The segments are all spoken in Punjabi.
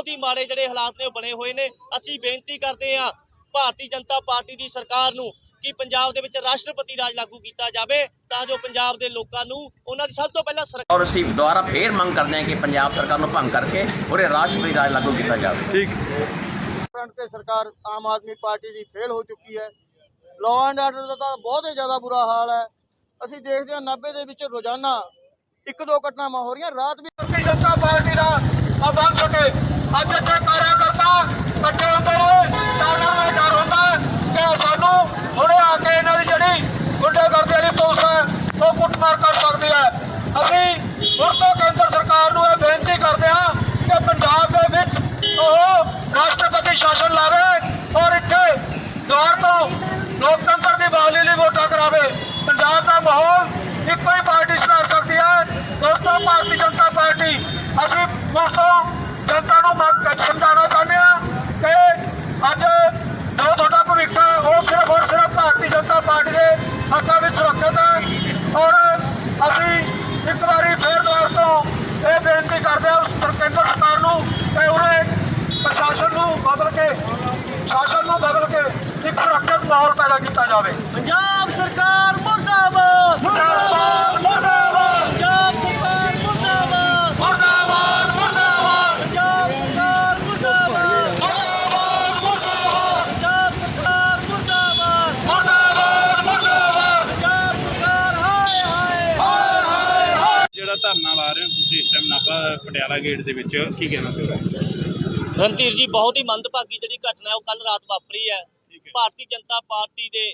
ਬਹੁਤ ਹੀ ਮਾੜੇ ਜਿਹੜੇ ਹਾਲਾਤ ਨੇ ਉਹ ਬਣੇ ਹੋਏ ਨੇ। ਅਸੀਂ ਬੇਨਤੀ ਕਰਦੇ ਹਾਂ ਭਾਰਤੀ ਜਨਤਾ ਪਾਰਟੀ ਦੀ ਸਰਕਾਰ ਨੂੰ ਕਿ ਪੰਜਾਬ ਦੇ ਵਿੱਚ ਰਾਸ਼ਟਰਪਤੀ ਰਾਜ ਲਾਗੂ ਕੀਤਾ ਜਾਵੇ ਤਾਂ ਜੋ ਪੰਜਾਬ ਦੇ ਲੋਕਾਂ ਨੂੰ ਉਹਨਾਂ ਦੀ ਸਭ ਤੋਂ ਪਹਿਲਾਂ ਸੁਰੱਖਿਆ ਔਰ ਅਸੀਂ ਦੁਬਾਰਾ ਫੇਰ ਮੰਗ ਕਰਦੇ ਹਾਂ ਕਿ ਪੰਜਾਬ ਸਰਕਾਰ ਨੂੰ ਭੰਗ ਕਰਕੇ ਉਹਦੇ ਰਾਸ਼ਟਰਪਤੀ ਰਾਜ ਲਾਗੂ ਕੀਤਾ ਜਾਵੇ। ਫਰੰਟ ਤੇ ਸਰਕਾਰ ਆਮ ਆਦਮੀ ਪਾਰਟੀ ਦੀ ਫੇਲ ਹੋ ਚੁੱਕੀ ਹੈ। ਲਾਅ ਐਂਡ ਆਰਡਰ ਦਾ ਤਾਂ ਬਹੁਤ ਹੀ ਜ਼ਿਆਦਾ ਬੁਰਾ ਹਾਲ ਹੈ। ਅਸੀਂ ਦੇਖਦੇ ਹਾਂ 90 ਦੇ ਵਿੱਚ ਰੋਜ਼ਾਨਾ ਇੱਕ ਦੋ ਘਟਨਾਵਾਂ ਹੋ ਰਹੀਆਂ। ਰਾਤ ਵੀ ਜਨਤਾ ਪਾਰਟੀ ਦਾ ਆਵਾਜ਼ ਛੱਡੇ ਅੱਜ ਇੱਥੇ ਕਾਰਿਆਕਰਤਾ ਇਕੱਠੇ ਹੁੰਦੇ ਨੇ ਤਾਂ ਉਹਨਾਂ ਨੂੰ ਡਰ ਹੁੰਦਾ ਕਿ ਸਾਨੂੰ ਹੁਣੇ ਆ ਕੇ ਇਹਨਾਂ ਦੀ ਜਿਹੜੀ ਗੁੰਡਾਗਰਦੀ ਵਾਲੀ ਪੁਲਿਸ ਹੈ, ਉਹ ਕੁੱਟਮਾਰ ਕਰ ਸਕਦੀ ਹੈ। ਅਸੀਂ ਹੁਣ ਤੋਂ ਕੇਂਦਰ ਸਰਕਾਰ ਨੂੰ ਇਹ ਬੇਨਤੀ ਕਰਦੇ ਹਾਂ ਕਿ ਪੰਜਾਬ ਦੇ ਵਿੱਚ ਉਹ ਰਾਸ਼ਟਰਪਤੀ ਸ਼ਾਸਨ ਲਾਵੇ ਔਰ ਇੱਥੇ ਦੁਆਰ ਤੋਂ ਲੋਕਤੰਤਰ ਦੀ ਬਹਾਲੀ ਲਈ ਵੋਟਾਂ ਕਰਾਵੇ ਪੰਜਾਬ ਦਾ ਮਾਹੌਲ ਇੱਕੋ ਹੀ ਪਾਰਟੀ ਸੁਧਾਰ ਸਕਦੀ ਹੈ ਦੋਸਤੋ ਭਾਰਤੀ ਜਨਤਾ ਪਾਰਟੀ ਅਸੀਂ ਦੋਸਤੋ ਜਨਤਾ ਨੂੰ ਮੰਗ ਸਮਝਾਉਣਾ ਚਾਹੁੰਦੇ ਹਾਂ ਕਿ ਅੱਜ ਜੋ ਤੁਹਾਡਾ ਭਵਿੱਖ ਹੈ ਉਹ ਸਿਰਫ ਔਰ ਸਿਰਫ ਭਾਰਤੀ ਜਨਤਾ ਪਾਰਟੀ ਦੇ ਹੱਥਾਂ ਵਿੱਚ ਸੁਰੱਖਿਅਤ ਹੈ ਔਰ ਅਸੀਂ ਇੱਕ ਵਾਰੀ ਫੇਰ ਦੁਆਰ ਤੋਂ ਇਹ ਬੇਨਤੀ ਕਰਦੇ ਹਾਂ ਉਸ ਕੇਂਦਰ ਸਰਕਾਰ ਨੂੰ ਕਿ ਉਹਨੇ ਪ੍ਰਸ਼ਾਸਨ ਨੂੰ ਬਦਲ ਕੇ ਸ਼ਾਸਨ ਨੂੰ ਬਦਲ ਕੇ ਇੱਕ ਸੁਰੱਖਿਅਤ ਮਾਹੌਲ ਪੈਦਾ ਕੀਤਾ ਜਾਵੇ। ਪੰਜਾਬ ਸਰਕਾਰ ਮੁਰਦਾਬਾਦ। ਮੁਰਦਾਬਾਦ ਮੁਰਦਾਬਾਦ। ਪੰਜਾਬ ਸਰਕਾਰ ਮੁਰਦਾਬਾਦ। ਮੁਰਦਾਬਾਦ ਮੁਰਦਾਬਾਦ। ਪੰਜਾਬ ਸਰਕਾਰ ਮੁਰਦਾਬਾਦ। ਮੁਰਦਾਬਾਦ ਪੰਜਾਬ ਸਰਕਾਰ ਮੁਰਦਾਬਾਦ। ਮੁਰਦਾਬਾਦ ਮੁਰਦਾਬਾਦ। ਪੰਜਾਬ ਸਰਕਾਰ ਹਾਏ ਹਾਏ। ਜਿਹੜਾ ਧਰਨਾ ਲਾ ਰਹੇ ਹੋ ਤੁਸੀਂ ਇਸ ਟਾਈਮ ਨਾਭਾ ਪਟਿਆਲਾ ਗੇਟ ਦੇ ਵਿੱਚ ਕੀ ਕਹਿਣਾ ਚਾਹੁੰਦੇ ਰਣਧੀਰ ਜੀ ਬਹੁਤ ਹੀ ਮੰਦਭਾਗੀ ਜਿਹੜੀ ਘਟਨਾ ਹੈ ਉਹ ਕੱਲ ਰਾਤ ਵਾਪਰੀ ਹੈ। ਭਾਰਤੀ ਜਨਤਾ ਪਾਰਟੀ ਦੇ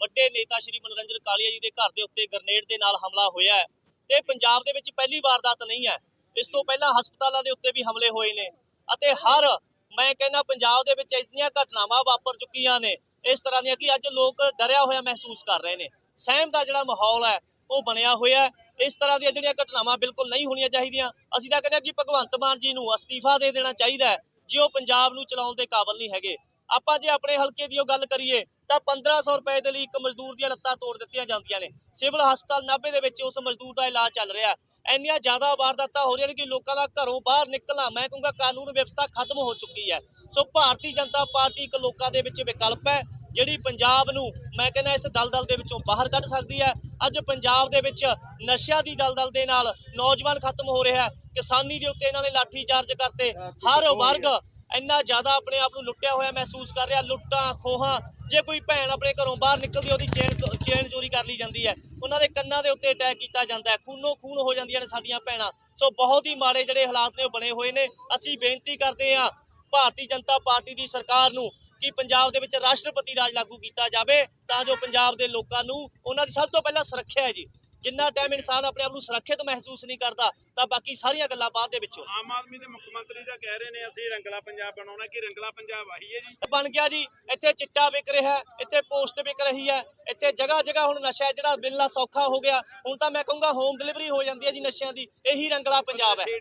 ਵੱਡੇ ਨੇਤਾ ਸ਼੍ਰੀ ਮਨੋਰੰਜਨ ਕਾਲੀਆ ਜੀ ਦੇ ਘਰ ਦੇ ਉੱਤੇ ਗ੍ਰਨੇਡ ਦੇ ਨਾਲ ਹਮਲਾ ਹੋਇਆ ਹੈ ਤੇ ਪੰਜਾਬ ਦੇ ਵਿੱਚ ਪਹਿਲੀ ਵਾਰਦਾਤ ਨਹੀਂ ਹੈ। ਇਸ ਤੋਂ ਪਹਿਲਾਂ ਹਸਪਤਾਲਾਂ ਦੇ ਉੱਤੇ ਵੀ ਹਮਲੇ ਹੋਏ ਨੇ ਅਤੇ ਹਰ ਮੈਂ ਕਹਿੰਦਾ ਪੰਜਾਬ ਦੇ ਵਿੱਚ ਇੰਨੀਆਂ ਘਟਨਾਵਾਂ ਵਾਪਰ ਚੁੱਕੀਆਂ ਨੇ, ਇਸ ਤਰ੍ਹਾਂ ਦੀਆਂ ਕਿ ਅੱਜ ਲੋਕ ਡਰਿਆ ਹੋਇਆ ਮਹਿਸੂਸ ਕਰ ਰਹੇ ਨੇ। ਸਹਿਮ ਦਾ ਜਿਹੜਾ ਮਾਹੌਲ ਹੈ, ਉਹ ਬਣਿਆ ਹੋਇਆ ਹੈ। ਇਸ ਤਰ੍ਹਾਂ ਦੀਆਂ ਜਿਹੜੀਆਂ ਘਟਨਾਵਾਂ ਬਿਲਕੁਲ ਨਹੀਂ ਹੋਣੀਆਂ ਚਾਹੀਦੀਆਂ, ਅਸੀਂ ਤਾਂ ਕਹਿੰਦੇ ਹਾਂ ਕਿ ਭਗਵੰਤ ਮਾਨ ਜੀ ਨੂੰ ਅਸਤੀਫਾ ਦੇ ਦੇਣਾ ਚਾਹੀਦਾ ਹੈ, ਜੇ ਉਹ ਪੰਜਾਬ ਨੂੰ ਚਲਾਉਣ ਦੇ ਕਾਬਿਲ ਨਹੀਂ ਹੈਗੇ। ਆਪਾਂ ਜੇ ਆਪਣੇ ਹਲਕੇ ਦੀ ਉਹ ਗੱਲ ਕਰੀਏ ਤਾਂ 1500 ਰੁਪਏ ਦੇ ਲਈ ਇੱਕ ਮਜ਼ਦੂਰ ਦੀਆਂ ਲੱਤਾਂ ਤੋੜ ਦਿੱਤੀਆਂ ਜਾਂਦੀਆਂ ਨੇ। ਸਿਵਲ ਹਸਪਤਾਲ ਨਾਭੇ ਦੇ ਵਿੱਚ ਉਸ ਮਜ਼ਦੂਰ ਦਾ ਇਲਾਜ ਚੱਲ ਰਿਹਾ ਇੰਨੀਆਂ ਜ਼ਿਆਦਾ ਵਾਰਦਾਤਾਂ ਹੋ ਰਹੀਆਂ ਨੇ ਕਿ ਲੋਕਾਂ ਦਾ ਘਰੋਂ ਬਾਹਰ ਨਿਕਲਣਾ ਮੈਂ ਕਹੂੰਗਾ ਕਾਨੂੰਨ ਵਿਵਸਥਾ ਖਤਮ ਹੋ ਚੁੱਕੀ ਹੈ। ਸੋ ਭਾਰਤੀ ਜਨਤਾ ਪਾਰਟੀ ਇੱਕ ਲੋਕਾਂ ਦੇ ਵਿੱਚ ਵਿਕਲਪ ਹੈ ਜਿਹੜੀ ਪੰਜਾਬ ਨੂੰ ਮੈਂ ਕਹਿੰਦਾ ਇਸ ਦਲਦਲ ਦੇ ਵਿੱਚੋਂ ਬਾਹਰ ਕੱਢ ਸਕਦੀ ਹੈ। ਅੱਜ ਪੰਜਾਬ ਦੇ ਵਿੱਚ ਨਸ਼ਿਆਂ ਦੀ ਦਲਦਲ ਦੇ ਨਾਲ ਨੌਜਵਾਨ ਖਤਮ ਹੋ ਰਿਹਾ ਹੈ। ਕਿਸਾਨੀ ਦੇ ਉੱਤੇ ਇਹਨਾਂ ਨੇ ਲਾਠੀ ਚਾਰਜ ਕਰਤੇ ਹਰ ਵਰਗ ਇੰਨਾ ਜ਼ਿਆਦਾ ਆਪਣੇ ਆਪ ਨੂੰ ਲੁੱਟਿਆ ਹੋਇਆ ਮਹਿਸੂਸ ਕਰ ਰਿਹਾ, ਲੁੱਟਾਂ, ਖੋਹਾਂ, ਜੇ ਕੋਈ ਭੈਣ ਆਪਣੇ ਘਰੋਂ ਬਾਹਰ ਨਿਕਲਦੀ, ਉਹਦੀ ਚੇਨ ਚੇਨ ਚੋਰੀ ਕਰ ਲਈ ਜਾਂਦੀ ਹੈ। ਉਹਨਾਂ ਦੇ ਕੰਨਾਂ ਦੇ ਉੱਤੇ ਅਟੈਕ ਕੀਤਾ ਜਾਂਦਾ ਹੈ। ਖੂਨੋ ਖੂਨ ਹੋ ਜਾਂਦੀਆਂ ਨੇ ਸਾਡੀਆਂ ਭੈਣਾਂ। ਸੋ ਬਹੁਤ ਹੀ ਮਾੜੇ ਜਿਹੜੇ ਹਾਲਾਤ ਨੇ, ਉਹ ਬਣੇ ਹੋਏ ਨੇ। ਅਸੀਂ ਬੇਨਤੀ ਕਰਦੇ ਹਾਂ ਭਾਰਤੀ ਜਨਤਾ ਪਾਰਟੀ ਦੀ ਸਰਕਾਰ ਨੂੰ ਕਿ ਪੰਜਾਬ ਦੇ ਵਿੱਚ ਰਾਸ਼ਟਰਪਤੀ ਰਾਜ ਲਾਗੂ ਕੀਤਾ ਜਾਵੇ ਤਾਂ ਜੋ ਪੰਜਾਬ ਦੇ ਲੋਕਾਂ ਨੂੰ ਉਹਨਾਂ ਦੀ ਸਭ ਤੋਂ ਪਹਿਲਾਂ ਸੁਰੱਖਿਆ ਹੈ ਜੀ। ਜਿੰਨਾ ਟਾਈਮ ਇਨਸਾਨ ਆਪਣੇ ਆਪ ਨੂੰ ਸੁਰੱਖਿਅਤ ਮਹਿਸੂਸ ਨਹੀਂ ਕਰਦਾ ਤਾਂ ਬਾਕੀ ਸਾਰੀਆਂ ਗੱਲਾਂ ਬਾਅਦ ਦੇ ਵਿੱਚ। ਆਮ ਆਦਮੀ ਦੇ ਮੁੱਖ ਮੰਤਰੀ ਤਾਂ ਕਹਿ ਰਹੇ ਨੇ ਅਸੀਂ ਰੰਗਲਾ ਪੰਜਾਬ ਬਣਾਉਣਾ ਕਿ ਰੰਗਲਾ ਪੰਜਾਬ ਆਹੀ ਹੈ ਜੀ। ਬਣ ਗਿਆ ਜੀ ਇੱਥੇ ਚਿੱਟਾ ਵਿਕ ਰਿਹਾ ਇੱਥੇ ਪੋਸਟ ਵਿਕ ਰਹੀ ਹੈ ਇੱਥੇ ਜਗ੍ਹਾ ਜਗ੍ਹਾ ਹੁਣ ਨਸ਼ਾ ਜਿਹੜਾ ਮਿਲਣਾ ਸੌਖਾ ਹੋ ਗਿਆ। ਹੁਣ ਤਾਂ ਮੈਂ ਕਹੂੰਗਾ ਹੋਮ ਡਿਲੀਵਰੀ ਹੋ ਜਾਂਦੀ ਹੈ ਜੀ ਨਸ਼ਿਆਂ ਦੀ ਇਹੀ ਰੰਗਲਾ ਪੰਜਾਬ ਹੈ। ਦੇ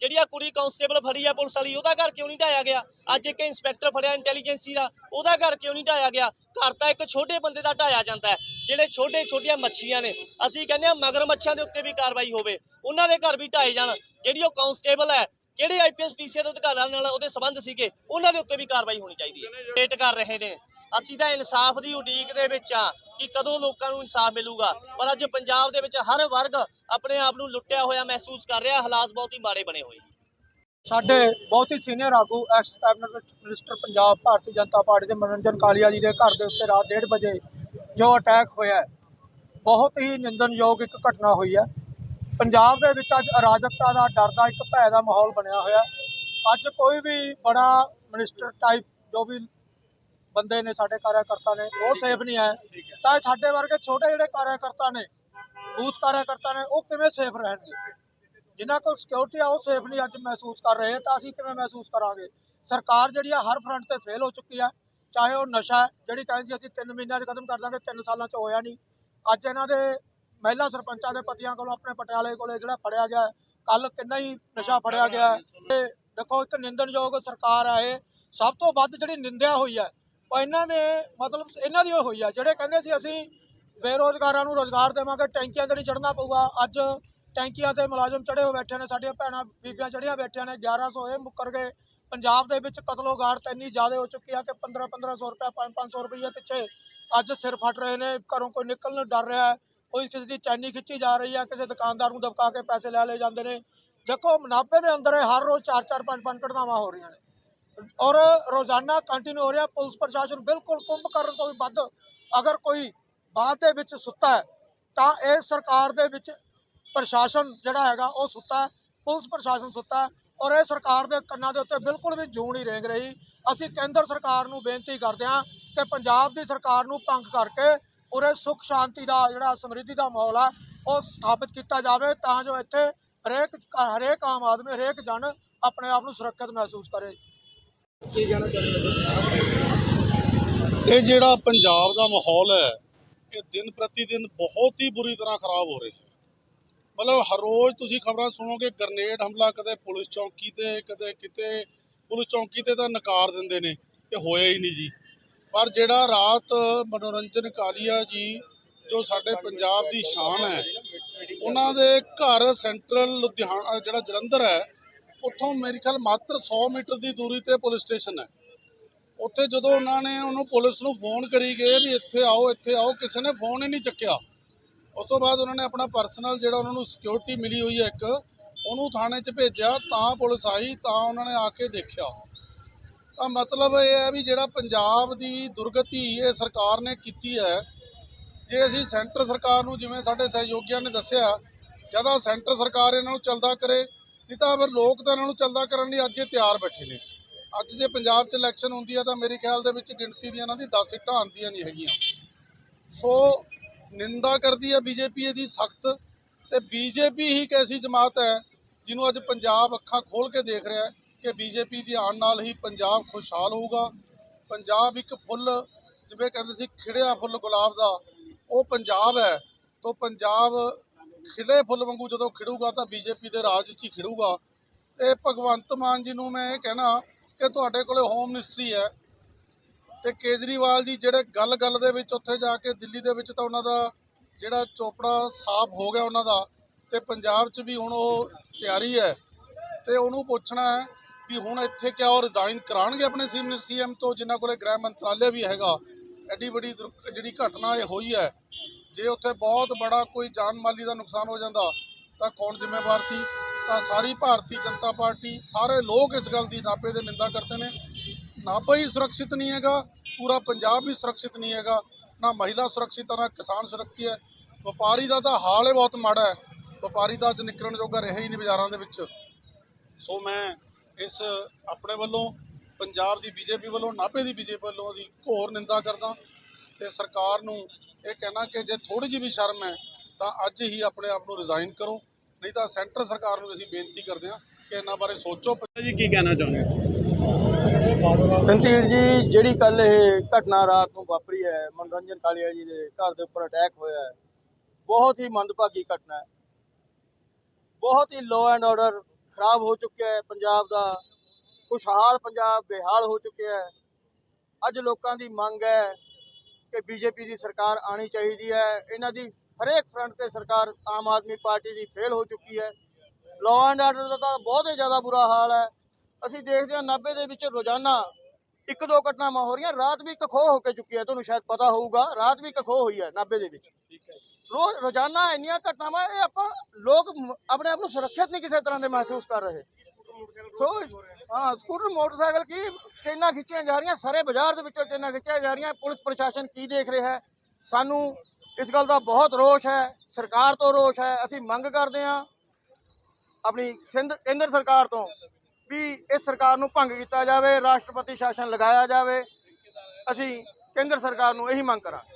ਜਿਹੜੀ ਆ ਕੁੜੀ ਕਾਂਸਟੇਬਲ ਫੜੀ ਆ ਪੁਲਿਸ ਵਾਲੀ ਉਹਦਾ ਘਰ ਕਿਉਂ ਨਹੀਂ ਢਾਇਆ ਗਿਆ? ਅੱਜ ਇੱਕ ਇੰਸਪੈਕਟਰ ਫੜਿਆ ਇੰਟੈਲੀਜੈਂਸੀ ਦਾ ਉਹਦਾ ਘਰ ਕਿਉਂ ਨਹੀਂ ਢਾਇਆ ਗਿਆ? ਘਰ ਤਾਂ ਇੱਕ ਛੋਟੇ ਬੰਦੇ ਦਾ ਢਾਇਆ ਜਾਂਦਾ ਹੈ ਜਿਹੜੇ ਛੋਟੇ ਛੋਟੀਆਂ ਮੱਛੀਆਂ ਨੇ। ਅਸੀਂ ਕਹਿੰਦੇ ਆ ਮਗਰ ਮੱਛਾਂ ਦੇ ਉੱਤੇ ਵੀ ਕਾਰਵਾਈ ਹੋਵੇ ਉਹਨਾਂ ਦੇ ਘਰ ਵੀ ਢਾਏ ਜਾਣ ਜਿਹੜੀ ਉਹ ਕਾਂਸਟੇਬਲ ਹੈ, ਜਿਹੜੇ ਆਈਪੀਐਸ ਪੀਸੀਏ ਦੇ ਅਧਿਕਾਰੀਆਂ ਨਾਲ ਉਹਦੇ ਸੰਬੰਧ ਸੀਗੇ, ਉਹਨਾਂ ਦੇ ਉੱਤੇ ਵੀ ਕਾਰਵਾਈ ਹੋਣੀ ਚਾਹੀਦੀ ਹੈ। ਵੇਟ ਕਰ ਰਹੇ ਨੇ। ਅਸੀਂ ਤਾਂ ਇਨਸਾਫ ਦੀ ਉਡੀਕ ਦੇ ਵਿੱਚ ਆ ਕਿ ਕਦੋਂ ਲੋਕਾਂ ਨੂੰ ਇਨਸਾਫ ਮਿਲੂਗਾ। ਪਰ ਅੱਜ ਪੰਜਾਬ ਦੇ ਵਿੱਚ ਹਰ ਵਰਗ ਆਪਣੇ ਆਪ ਨੂੰ ਲੁੱਟਿਆ ਹੋਇਆ ਮਹਿਸੂਸ ਕਰ ਰਿਹਾ, ਹਾਲਾਤ ਬਹੁਤ ਹੀ ਮਾੜੇ ਬਣੇ ਹੋਏ ਸਾਡੇ ਬਹੁਤ ਹੀ ਸੀਨੀਅਰ ਆਗੂ, ex cabinet minister Punjab Bharatiya Janata Party ਦੇ ਮਨੋਰੰਜਨ ਕਾਲੀਆ ਜੀ ਦੇ ਘਰ ਦੇ ਉੱਤੇ ਰਾਤ 1:30 ਵਜੇ ਜੋ ਅਟੈਕ ਹੋਇਆ ਬਹੁਤ ਹੀ ਨਿੰਦਨਯੋਗ ਇੱਕ ਘਟਨਾ ਹੋਈ ਹੈ। ਪੰਜਾਬ ਦੇ ਵਿੱਚ ਅੱਜ ਅਰਾਜਕਤਾ ਦਾ, ਡਰ ਦਾ, ਇੱਕ ਭੈ ਦਾ ਮਾਹੌਲ ਬਣਿਆ ਹੋਇਆ। ਅੱਜ ਕੋਈ ਵੀ ਬੜਾ ਮਿਨਿਸਟਰ ਟਾਈਪ ਜੋ ਵੀ ਬੰਦੇ ਨੇ, ਸਾਡੇ ਕਾਰਿਆਕਰਤਾ ਨੇ, ਉਹ ਸੇਫ ਨਹੀਂ ਹੈ। ਤਾਂ ਸਾਡੇ ਵਰਗੇ ਛੋਟੇ ਜਿਹੜੇ ਕਾਰਿਆਕਰਤਾ ਨੇ, ਬੂਥ ਕਾਰਿਆਕਰਤਾ ਨੇ, ਉਹ ਕਿਵੇਂ ਸੇਫ ਰਹਿਣਗੇ? ਜਿਨ੍ਹਾਂ ਕੋਲ ਸਿਕਿਉਰਿਟੀ ਆ, ਉਹ ਸੇਫ ਨਹੀਂ ਅੱਜ ਮਹਿਸੂਸ ਕਰ ਰਹੇ। ਤਾਂ ਅਸੀਂ ਕਿਵੇਂ ਮਹਿਸੂਸ ਕਰਾਂਗੇ? ਸਰਕਾਰ ਜਿਹੜੀ ਆ, ਹਰ ਫਰੰਟ ਤੇ ਫੇਲ ਹੋ ਚੁੱਕੀ ਆ। ਚਾਹੇ ਉਹ ਨਸ਼ਾ ਜਿਹੜੀ ਕਹਿੰਦੀ ਅਸੀਂ 3 ਮਹੀਨਿਆਂ 'ਚ ਖਤਮ ਕਰ ਦਾਂਗੇ 3 ਸਾਲਾਂ 'ਚ ਹੋਇਆ ਨਹੀਂ। ਅੱਜ ਇਹਨਾਂ ਦੇ ਮਹਿਲਾ ਸਰਪੰਚਾਂ ਦੇ ਪਤੀਆਂ ਕੋਲੋਂ, ਆਪਣੇ ਪਟਿਆਲੇ ਕੋਲੇ ਜਿਹੜਾ ਫੜਿਆ ਗਿਆ ਕੱਲ ਕਿੰਨਾ ਹੀ ਨਸ਼ਾ ਫੜਿਆ ਗਿਆ ਹੈ। ਤੇ ਦੇਖੋ, ਇੱਕ ਨਿੰਦਣਯੋਗ ਸਰਕਾਰ ਆ ਇਹ। ਸਭ ਤੋਂ ਵੱਧ ਜਿਹੜੀ ਨਿੰਦਿਆ ਹੋਈ ਹੈ, ਉਹ ਇਹਨਾਂ ਨੇ ਮਤਲਬ ਇਹਨਾਂ ਦੀ ਉਹ ਹੋਈ ਆ ਜਿਹੜੇ ਕਹਿੰਦੇ ਸੀ ਅਸੀਂ ਬੇਰੋਜ਼ਗਾਰਾਂ ਨੂੰ ਰੋਜ਼ਗਾਰ ਦੇਵਾਂਗੇ, ਟੈਂਕੀਆਂ ਤੇ ਨਹੀਂ ਚੜਨਾ ਪਊਗਾ। ਅੱਜ ਟੈਂਕੀਆਂ ਤੇ ਮੁਲਾਜ਼ਮ ਚੜੇ ਹੋ ਬੈਠੇ ਨੇ, ਸਾਡੀਆਂ ਭੈਣਾਂ, ਬੀਬੀਆਂ ਚੜੀਆਂ ਬੈਠੀਆਂ ਨੇ 1100 ਇਹ ਮੁੱਕਰ ਗਏ। ਪੰਜਾਬ ਦੇ ਵਿੱਚ ਕਤਲੋਗਾਰਤ ਇੰਨੀ ਜ਼ਿਆਦਾ ਹੋ ਚੁੱਕੀ ਆ ਕਿ 15 1500 ਰੁਪਏ 5 500 ਰੁਪਏ ਪਿੱਛੇ ਅੱਜ ਸਿਰ ਫਟ ਰਹੇ ਨੇ, ਘਰੋਂ ਕੋਈ ਨਿਕਲਣ ਨੂੰ ਡਰ ਰਿਹਾ ਕੋਈ ਕਿਸੇ ਦੀ ਚੈਨੀ ਖਿੱਚੀ ਜਾ ਰਹੀ ਹੈ ਕਿਸੇ ਦੁਕਾਨਦਾਰ ਨੂੰ ਦਬਕਾ ਕੇ ਪੈਸੇ ਲੈ ਲਏ ਜਾਂਦੇ ਨੇ। ਦੇਖੋ, ਮੁਨਾਫੇ ਦੇ ਅੰਦਰ ਹਰ ਰੋਜ਼ 4 4 5 5 ਘਟਨਾਵਾਂ ਹੋ ਰਹੀਆਂ ਨੇ। ਔਰ ਰੋਜ਼ਾਨਾ ਕੰਟੀਨਿਊ ਹੋ ਰਿਹਾ, ਪੁਲਿਸ ਪ੍ਰਸ਼ਾਸਨ ਬਿਲਕੁਲ ਕੁੰਭ ਕਰਨ ਤੋਂ ਵੀ ਵੱਧ ਅਗਰ ਕੋਈ ਬਾਅਦ ਦੇ ਵਿੱਚ ਸੁੱਤਾ ਹੈ, ਤਾਂ ਇਹ ਸਰਕਾਰ ਦੇ ਵਿੱਚ ਪ੍ਰਸ਼ਾਸਨ ਜਿਹੜਾ ਹੈਗਾ, ਉਹ ਸੁੱਤਾ ਹੈ, ਪੁਲਿਸ ਪ੍ਰਸ਼ਾਸਨ ਸੁੱਤਾ ਹੈ ਔਰ ਇਹ ਸਰਕਾਰ ਦੇ ਕੰਨਾਂ ਦੇ ਉੱਤੇ ਬਿਲਕੁਲ ਵੀ ਜੂੰ ਨਹੀਂ ਰੇਂਗ ਰਹੀ। ਅਸੀਂ ਕੇਂਦਰ ਸਰਕਾਰ ਨੂੰ ਬੇਨਤੀ ਕਰਦੇ ਹਾਂ ਕਿ ਪੰਜਾਬ ਦੀ ਸਰਕਾਰ ਨੂੰ ਭੰਗ ਕਰਕੇ ਉਰੇ ਸੁੱਖ ਸ਼ਾਂਤੀ ਦਾ ਜਿਹੜਾ ਸਮਰਿੱਧੀ ਦਾ ਮਾਹੌਲ ਹੈ ਉਹ ਸਥਾਪਿਤ ਕੀਤਾ ਜਾਵੇ ਤਾਂ ਜੋ ਇੱਥੇ ਹਰੇਕ ਹਰੇਕ ਆਮ ਆਦਮੀ, ਹਰੇਕ ਜਨ ਆਪਣੇ ਆਪ ਨੂੰ ਸੁਰੱਖਿਅਤ ਮਹਿਸੂਸ ਕਰੇ। ਇਹ ਜਿਹੜਾ ਪੰਜਾਬ ਦਾ ਮਾਹੌਲ ਹੈ, ਇਹ ਦਿਨ ਪ੍ਰਤੀ ਦਿਨ ਬਹੁਤ ਹੀ ਬੁਰੀ ਤਰ੍ਹਾਂ ਖਰਾਬ ਹੋ ਰਿਹਾ ਹੈ। ਮਤਲਬ ਹਰ ਰੋਜ਼ ਤੁਸੀਂ ਖਬਰਾਂ ਸੁਣੋਗੇ, ਗ੍ਰਨੇਡ ਹਮਲਾ ਕਦੇ ਪੁਲਿਸ ਚੌਕੀ ਤੇ, ਕਦੇ ਕਿਤੇ ਪੁਲਿਸ ਚੌਂਕੀ ਤੇ ਤਾਂ ਨਕਾਰ ਦਿੰਦੇ ਨੇ ਤੇ ਹੋਇਆ ਹੀ ਨਹੀਂ ਜੀ। ਪਰ ਜਿਹੜਾ ਰਾਤ ਮਨੋਰੰਜਨ ਕਾਲੀਆ ਜੀ, ਜੋ ਸਾਡੇ ਪੰਜਾਬ ਦੀ ਸ਼ਾਨ ਹੈ, ਉਹਨਾਂ ਦੇ ਘਰ ਸੈਂਟਰਲ ਲੁਧਿਆਣਾ, ਜਿਹੜਾ ਜਲੰਧਰ ਹੈ, ਉੱਥੋਂ ਮੇਰੇ ਖਿਆਲ ਮਾਤਰ 100 ਮੀਟਰ ਦੀ ਦੂਰੀ ਤੇ ਪੁਲਿਸ ਸਟੇਸ਼ਨ ਹੈ। ਉੱਥੇ ਜਦੋਂ ਉਹਨਾਂ ਨੇ ਉਹਨੂੰ ਪੁਲਿਸ ਨੂੰ ਫੋਨ ਕਰੀ ਗਏ ਵੀ ਇੱਥੇ ਆਓ ਇੱਥੇ ਆਓ, ਕਿਸੇ ਨੇ ਫੋਨ ਹੀ ਨਹੀਂ ਚੱਕਿਆ। ਉਸ ਤੋਂ ਬਾਅਦ ਉਹਨਾਂ ਨੇ ਆਪਣਾ ਪਰਸਨਲ ਜਿਹੜਾ ਉਹਨਾਂ ਨੂੰ ਸਿਕਿਉਰਿਟੀ ਮਿਲੀ ਹੋਈ ਹੈ ਇੱਕ, ਉਹਨੂੰ ਥਾਣੇ 'ਚ ਭੇਜਿਆ, ਤਾਂ ਪੁਲਿਸ ਆਈ, ਤਾਂ ਉਹਨਾਂ ਨੇ ਆ ਕੇ ਦੇਖਿਆ। ਤਾਂ ਮਤਲਬ ਇਹ ਹੈ ਵੀ ਜਿਹੜਾ ਪੰਜਾਬ ਦੀ ਦੁਰਗਤੀ ਇਹ ਸਰਕਾਰ ਨੇ ਕੀਤੀ ਹੈ, ਜੇ ਅਸੀਂ ਸੈਂਟਰ ਸਰਕਾਰ ਨੂੰ ਜਿਵੇਂ ਸਾਡੇ ਸਹਿਯੋਗੀਆਂ ਨੇ ਦੱਸਿਆ, ਜਦੋਂ ਸੈਂਟਰ ਸਰਕਾਰ ਇਹਨਾਂ ਨੂੰ ਚੱਲਦਾ ਕਰੇ, ਨਹੀਂ ਤਾਂ ਫਿਰ ਲੋਕ ਤਾਂ ਇਹਨਾਂ ਨੂੰ ਚੱਲਦਾ ਕਰਨ ਲਈ ਅੱਜ ਇਹ ਤਿਆਰ ਬੈਠੇ ਨੇ। ਅੱਜ ਜੇ ਪੰਜਾਬ 'ਚ ਇਲੈਕਸ਼ਨ ਹੁੰਦੀ ਹੈ ਤਾਂ ਮੇਰੇ ਖਿਆਲ ਦੇ ਵਿੱਚ ਗਿਣਤੀ ਦੀਆਂ ਇਹਨਾਂ ਦੀ 10 ਸੀਟਾਂ ਆਉਂਦੀਆਂ ਨਹੀਂ ਹੈਗੀਆਂ। ਸੋ ਨਿੰਦਾ ਕਰਦੀ ਹੈ ਬੀਜੇਪੀ ਇਹਦੀ ਸਖਤ ਤੇ ਬੀਜੇਪੀ ਹੀ ਇੱਕ ਐਸੀ ਜਮਾਤ ਹੈ ਜਿਹਨੂੰ ਅੱਜ ਪੰਜਾਬ ਅੱਖਾਂ ਖੋਲ ਕੇ ਦੇਖ ਰਿਹਾ ਹੈ। ਕਿ ਬੀਜੇਪੀ ਦੀ ਆਉਣ ਨਾਲ ਹੀ ਪੰਜਾਬ ਖੁਸ਼ਹਾਲ ਹੋਊਗਾ। ਪੰਜਾਬ ਇੱਕ ਫੁੱਲ, ਜਿਵੇਂ ਕਹਿੰਦੇ ਸੀ, ਖਿੜਿਆ ਫੁੱਲ ਗੁਲਾਬ ਦਾ, ਉਹ ਪੰਜਾਬ ਹੈ। ਤੋਂ ਪੰਜਾਬ ਖਿੜੇ ਫੁੱਲ ਵਾਂਗੂ ਜਦੋਂ ਖਿੜੂਗਾ ਤਾਂ ਬੀਜੇਪੀ ਦੇ ਰਾਜ 'ਚ ਹੀ ਖਿੜੂਗਾ। ਤੇ ਭਗਵੰਤ ਮਾਨ ਜੀ ਨੂੰ ਮੈਂ ਇਹ ਕਹਿਣਾ ਕਿ ਤੁਹਾਡੇ ਕੋਲੇ ਹੋਮ ਮਿਨਿਸਟਰੀ ਹੈ ਤੇ ਕੇਜਰੀਵਾਲ ਜੀ ਜਿਹੜੇ ਗੱਲ-ਗੱਲ ਦੇ ਵਿੱਚ ਉੱਥੇ ਜਾ ਕੇ ਦਿੱਲੀ ਦੇ ਵਿੱਚ ਤਾਂ ਉਹਨਾਂ ਦਾ ਜਿਹੜਾ ਚੋਪੜਾ ਸਾਫ਼ ਹੋ ਗਿਆ ਉਹਨਾਂ ਦਾ ਤੇ ਪੰਜਾਬ 'ਚ ਵੀ ਹੁਣ ਉਹ ਤਿਆਰੀ ਹੈ। ਤੇ ਉਹਨੂੰ ਪੁੱਛਣਾ ਹੈ ਵੀ ਹੁਣ ਇੱਥੇ ਕਿਆ ਉਹ ਰਿਜ਼ਾਈਨ ਕਰਾਣਗੇ ਆਪਣੇ ਸੀਐਮ ਤੋਂ, ਜਿਨ੍ਹਾਂ ਕੋਲੇ ਗ੍ਰਹਿ ਮੰਤਰਾਲੇ ਵੀ ਹੈਗਾ। ਐਡੀ ਵੱਡੀ ਦੁਰ- ਜਿਹੜੀ ਘਟਨਾ ਇਹ ਹੋਈ ਹੈ, ਜੇ ਉੱਥੇ ਬਹੁਤ ਬੜਾ ਕੋਈ ਜਾਨ ਮਾਲੀ ਦਾ ਨੁਕਸਾਨ ਹੋ ਜਾਂਦਾ, ਤਾਂ ਕੌਣ ਜ਼ਿੰਮੇਵਾਰ ਸੀ? ਤਾਂ ਸਾਰੀ ਭਾਰਤੀ ਜਨਤਾ ਪਾਰਟੀ, ਸਾਰੇ ਲੋਕ ਇਸ ਗੱਲ ਦੀ ਨਾਪੇ ਦੇ ਨਿੰਦਾ ਕਰਦੇ ਨੇ। ਨਾਭਾ ਹੀ ਸੁਰੱਖਿਅਤ ਨਹੀਂ ਹੈਗਾ, ਪੂਰਾ ਪੰਜਾਬ ਵੀ ਸੁਰੱਖਿਅਤ ਨਹੀਂ ਹੈਗਾ, ਨਾ ਮਹਿਲਾ ਸੁਰੱਖਿਅਤ ਹੈ ਨਾ ਕਿਸਾਨ ਸੁਰੱਖਿਅਤ ਹੈ। ਵਪਾਰੀ ਦਾ ਤਾਂ ਹਾਲ ਹੀ ਬਹੁਤ ਮਾੜਾ ਹੈ। ਵਪਾਰੀ ਦਾ ਅੱਜ ਨਿਕਲਣ ਜੋਗਾ ਰਿਹਾ ਹੀ ਨਹੀਂ ਬਾਜ਼ਾਰਾਂ ਦੇ ਵਿੱਚ। ਸੋ ਮੈਂ ਇਸ ਆਪਣੇ ਵੱਲੋਂ ਪੰਜਾਬ ਦੀ ਬੀਜੇਪੀ ਵੱਲੋਂ ਨਾਭੇ ਦੀ ਬੀਜੇਪੀ ਵੱਲੋਂ ਦੀ ਘੋਰ ਨਿੰਦਾ ਕਰਦਾ ਤੇ ਸਰਕਾਰ ਨੂੰ ਇਹ ਕਹਿਣਾ ਕਿ ਜੇ ਥੋੜੀ ਜਿਹੀ ਵੀ ਸ਼ਰਮ ਹੈ ਤਾਂ ਅੱਜ ਹੀ ਆਪਣੇ ਆਪ ਨੂੰ ਰਿਜ਼ਾਈਨ ਕਰੋ। ਨਹੀਂ ਤਾਂ ਸੈਂਟਰ ਸਰਕਾਰ ਨੂੰ ਅਸੀਂ ਬੇਨਤੀ ਕਰਦੇ ਹਾਂ ਕਿ ਇਹਨਾਂ ਬਾਰੇ ਸੋਚੋ। ਜੀ ਕੀ ਕਹਿਣਾ ਚਾਹੁੰਦੇ ਹੋ? ਰਣਧੀਰ ਜੀ ਜਿਹੜੀ ਕੱਲ ਇਹ ਘਟਨਾ ਰਾਤ ਨੂੰ ਵਾਪਰੀ ਹੈ ਮਨੋਰੰਜਨ ਕਾਲੀਆ ਜੀ ਦੇ ਘਰ ਦੇ ਉੱਪਰ ਅਟੈਕ ਹੋਇਆ ਹੈ ਬਹੁਤ ਹੀ ਮੰਦਭਾਗੀ ਘਟਨਾ ਹੈ। ਬਹੁਤ ਹੀ ਲਾਅ ਐਂਡ ਆਰਡਰ ਖਰਾਬ ਹੋ ਚੁੱਕਿਆ ਹੈ ਪੰਜਾਬ ਦਾ, ਖੁਸ਼ਹਾਲ ਪੰਜਾਬ ਬੇਹਾਲ ਹੋ ਚੁੱਕਿਆ ਹੈ। ਅੱਜ ਲੋਕਾਂ ਦੀ ਮੰਗ ਹੈ ਕਿ ਬੀਜੇਪੀ ਦੀ ਸਰਕਾਰ ਆਣੀ ਚਾਹੀਦੀ ਹੈ। ਇਹਨਾਂ ਦੀ ਹਰੇਕ ਫਰੰਟ ਤੇ ਸਰਕਾਰ ਆਮ ਆਦਮੀ ਪਾਰਟੀ ਦੀ ਫੇਲ ਹੋ ਚੁੱਕੀ ਹੈ। ਲਾਅ ਐਂਡ ਆਰਡਰ ਦਾ ਤਾਂ ਬਹੁਤ ਹੀ ਜ਼ਿਆਦਾ ਬੁਰਾ ਹਾਲ ਹੈ। ਅਸੀਂ ਦੇਖਦੇ ਹਾਂ ਨਾਭੇ ਦੇ ਵਿੱਚ ਰੋਜ਼ਾਨਾ ਇੱਕ ਦੋ ਘਟਨਾਵਾਂ ਹੋ ਰਹੀਆਂ। ਰਾਤ ਵੀ ਇੱਕ ਖੋਹ ਹੋ ਕੇ ਚੁੱਕੀ ਹੈ। ਤੁਹਾਨੂੰ ਸ਼ਾਇਦ ਪਤਾ ਹੋਊਗਾ, ਰਾਤ ਵੀ ਇੱਕ ਖੋਹ ਹੋਈ ਹੈ ਨਾਭੇ ਦੇ ਵਿੱਚ। ਰੋਜ਼ ਰੋਜ਼ਾਨਾ ਇੰਨੀਆਂ ਘਟਨਾਵਾਂ, ਇਹ ਆਪਾਂ ਲੋਕ ਆਪਣੇ ਆਪ ਨੂੰ ਸੁਰੱਖਿਅਤ ਨਹੀਂ ਕਿਸੇ ਤਰ੍ਹਾਂ ਦੇ ਮਹਿਸੂਸ ਕਰ ਰਹੇ। ਸੋ, ਹਾਂ, ਸਕੂਟਰ, ਮੋਟਰਸਾਈਕਲ ਕੀ ਚੇਨਾਂ ਖਿੱਚੀਆਂ ਜਾ ਰਹੀਆਂ, ਸਾਰੇ ਬਾਜ਼ਾਰ ਦੇ ਵਿੱਚੋਂ ਚੇਨਾਂ ਖਿੱਚੀਆਂ ਜਾ ਰਹੀਆਂ, ਪੁਲਿਸ ਪ੍ਰਸ਼ਾਸਨ ਕੀ ਦੇਖ ਰਿਹਾ ਹੈ? ਸਾਨੂੰ ਇਸ ਗੱਲ ਦਾ ਬਹੁਤ ਰੋਸ਼ ਹੈ, ਸਰਕਾਰ ਤੋਂ ਰੋਸ਼ ਹੈ, ਅਸੀਂ ਮੰਗ ਕਰਦੇ ਹਾਂ ਆਪਣੀ ਸਿੰਧ, ਕੇਂਦਰ ਸਰਕਾਰ ਤੋਂ ਵੀ ਇਸ ਸਰਕਾਰ ਨੂੰ ਭੰਗ ਕੀਤਾ ਜਾਵੇ, ਰਾਸ਼ਟਰਪਤੀ ਸ਼ਾਸਨ ਲਗਾਇਆ ਜਾਵੇ। ਅਸੀਂ ਕੇਂਦਰ ਸਰਕਾਰ ਨੂੰ ਇਹੀ ਮੰਗ ਕਰਾਂਗੇ।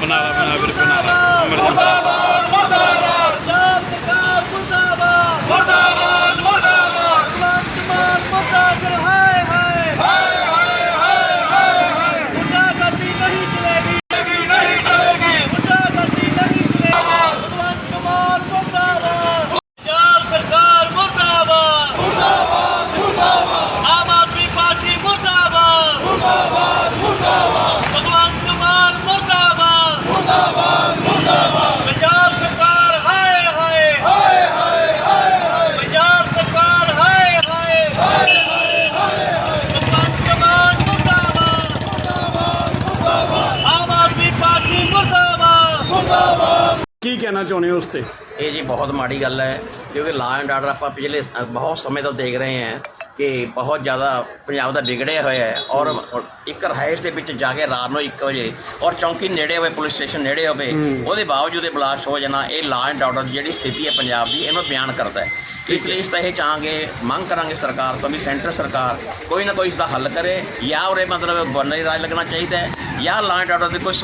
ਬਣਾ ਲਾ ਬਣਾ ਵੀਰ ਬਣਾ ਲਾ ਐਮਰਜੈਂਸੀ ਪੰਜਾਬ ਸਰਕਾਰ ਮੁਰਦਾਬਾਦ ਮੁਰਦਾਬਾਦ ਮੁਰਦਾਬਾਦ ਆਮ ਆਦਮੀ ਪਾਰਟੀ ਮੁਰਦਾਬਾਦ ਮੁਰਦਾਬਾਦ ਮੁਰਦਾਬਾਦ ਭਗਵੰਤ ਮਾਨ ਕੀ ਕਹਿਣਾ ਚਾਹੁੰਦੇ ਹੋ ਉਸ ਤੇ? ਇਹ ਜੀ ਬਹੁਤ ਮਾੜੀ ਗੱਲ ਹੈ ਕਿਉਂਕਿ ਲਾ ਐਂਡ ਆਰਡਰ ਆਪਾਂ ਪਿਛਲੇ ਬਹੁਤ ਸਮੇਂ ਤੋਂ ਦੇਖ ਰਹੇ ਹਾਂ ਕਿ ਬਹੁਤ ਜ਼ਿਆਦਾ ਪੰਜਾਬ ਦਾ ਵਿਗੜਿਆ ਹੋਇਆ ਹੈ ਔਰ ਇੱਕ ਰਹਾਇਸ਼ ਦੇ ਵਿੱਚ ਜਾ ਕੇ ਰਾਤ ਨੂੰ 1 ਵਜੇ ਔਰ ਚੌਂਕੀ ਨੇੜੇ ਹੋਵੇ ਪੁਲਿਸ ਸਟੇਸ਼ਨ ਨੇੜੇ ਹੋਵੇ ਉਹਦੇ ਬਾਵਜੂਦ ਇਹ ਬਲਾਸਟ ਹੋ ਜਾਣਾ ਇਹ ਲਾ ਐਂਡ ਆਰਡਰ ਦੀ ਜਿਹੜੀ ਸਥਿਤੀ ਹੈ ਪੰਜਾਬ ਦੀ ਇਹਨੂੰ ਬਿਆਨ ਕਰਦਾ ਹੈ। ਇਸ ਲਈ ਇਸ ਤਾਂ ਇਹ ਚਾਹਾਂਗੇ ਮੰਗ ਕਰਾਂਗੇ ਸਰਕਾਰ ਤੋਂ ਵੀ ਸੈਂਟਰ ਸਰਕਾਰ ਕੋਈ ਨਾ ਕੋਈ ਇਸ ਦਾ ਹੱਲ ਕਰੇ ਜਾਂ ਉਰੇ ਮਤਲਬ ਬੰਨੇ ਰਾਜ ਲੱਗਣਾ ਚਾਹੀਦਾ ਹੈ ਜਾਂ ਲਾ ਐਂਡ ਆਰਡਰ ਦੀ ਕੁਝ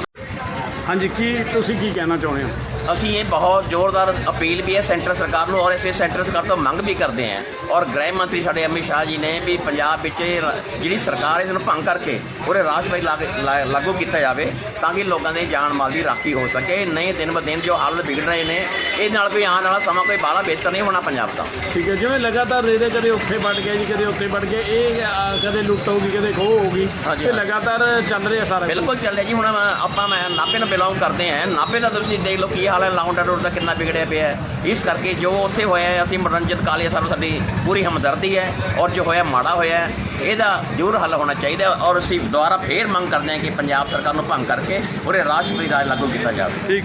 ਹਾਂਜੀ ਕੀ ਤੁਸੀਂ ਕੀ ਕਹਿਣਾ ਚਾਹੁੰਦੇ ਹੋ? ਅਸੀਂ ਇਹ ਬਹੁਤ ਜ਼ੋਰਦਾਰ ਅਪੀਲ ਵੀ ਹੈ ਸੈਂਟਰ ਸਰਕਾਰ ਨੂੰ ਔਰ ਇਸੇ ਸੈਂਟਰ ਸਰਕਾਰ ਤੋਂ ਮੰਗ ਵੀ ਕਰਦੇ ਹਾਂ ਔਰ ਗ੍ਰਹਿ ਮੰਤਰੀ ਸਾਡੇ ਅਮਿਤ ਸ਼ਾਹ ਜੀ ਨੇ ਵੀ ਪੰਜਾਬ ਵਿੱਚ ਜਿਹੜੀ ਸਰਕਾਰ ਇਸ ਨੂੰ ਭੰਗ ਕਰਕੇ ਪੂਰੇ ਰਾਸ਼ਟਰਪਤੀ ਲਾਗ- ਕੀਤਾ ਜਾਵੇ ਤਾਂ ਕਿ ਲੋਕਾਂ ਦੇ ਜਾਨ ਮਾਲ ਦੀ ਰਾਖੀ ਹੋ ਸਕੇ ਨਹੀਂ ਦਿਨ ਬ ਦਿਨ ਜੋ ਹਾਲਤ ਵਿਗੜ ਰਹੇ ਨੇ ਇਹ ਨਾਲ ਕੋਈ ਆਉਣ ਵਾਲਾ ਸਮਾਂ ਕੋਈ ਬਾਹਲਾ ਬਿਹਤਰ ਨਹੀਂ ਹੋਣਾ ਪੰਜਾਬ ਦਾ ਠੀਕ ਹੈ ਜਿਵੇਂ ਲਗਾਤਾਰ ਰੇੜੇ ਕਦੇ ਉੱਥੇ ਵੱਢ ਗਿਆ ਜੀ ਕਦੇ ਉੱਥੇ ਵੱਢ ਗਿਆ ਇਹ ਕਦੇ ਲੁੱਟ ਹੋਊਗੀ ਕਦੇ ਖੋਹ ਹੋਊਗੀ ਹਾਂ। ਲਗਾਤਾਰ ਚੱਲ ਰਿਹਾ ਸਾਰਾ। ਬਿਲਕੁਲ ਚੱਲਿਆ ਜੀ ਹੁਣ ਆਪਾਂ ਮੈਂ ਨਾਭੇ ਨੂੰ ਬਿਲੋਂਗ ਕਰਦੇ ਹਾਂ ਨਾਭੇ ਦਾ ਤੁਸੀਂ ਦੇਖ ਲਓ ਕੀ ਹਾਲ ਹੈ ਲਾਉਂਡ ਰੋਡ ਦਾ ਕਿੰਨਾ ਵਿਗੜਿਆ ਪਿਆ ਹੈ। ਇਸ ਕਰਕੇ ਜੋ ਉੱਥੇ ਹੋਇਆ ਅਸੀਂ ਮਨੋਰੰਜਨ ਕਾਲੀਆ ਸਾਹਿਬ ਸਾਡੀ ਪੂਰੀ ਹਮਦਰਦੀ ਹੈ ਔਰ ਜੋ ਹੋਇਆ, ਮਾੜਾ ਹੋਇਆ ਇਹਦਾ ਜ਼ਰੂਰ ਹੱਲ ਹੋਣਾ ਚਾਹੀਦਾ ਔਰ ਅਸੀਂ ਦੁਬਾਰਾ ਫੇਰ ਮੰਗ ਕਰਦੇ ਹਾਂ ਕਿ ਪੰਜਾਬ ਸਰਕਾਰ ਨੂੰ ਭੰਗ ਕਰਕੇ ਪੂਰੇ ਰਾਸ਼ਟਰਪਤੀ ਰਾਜ ਲਾਗੂ ਕੀਤਾ ਜਾਵੇ। ਠੀਕ।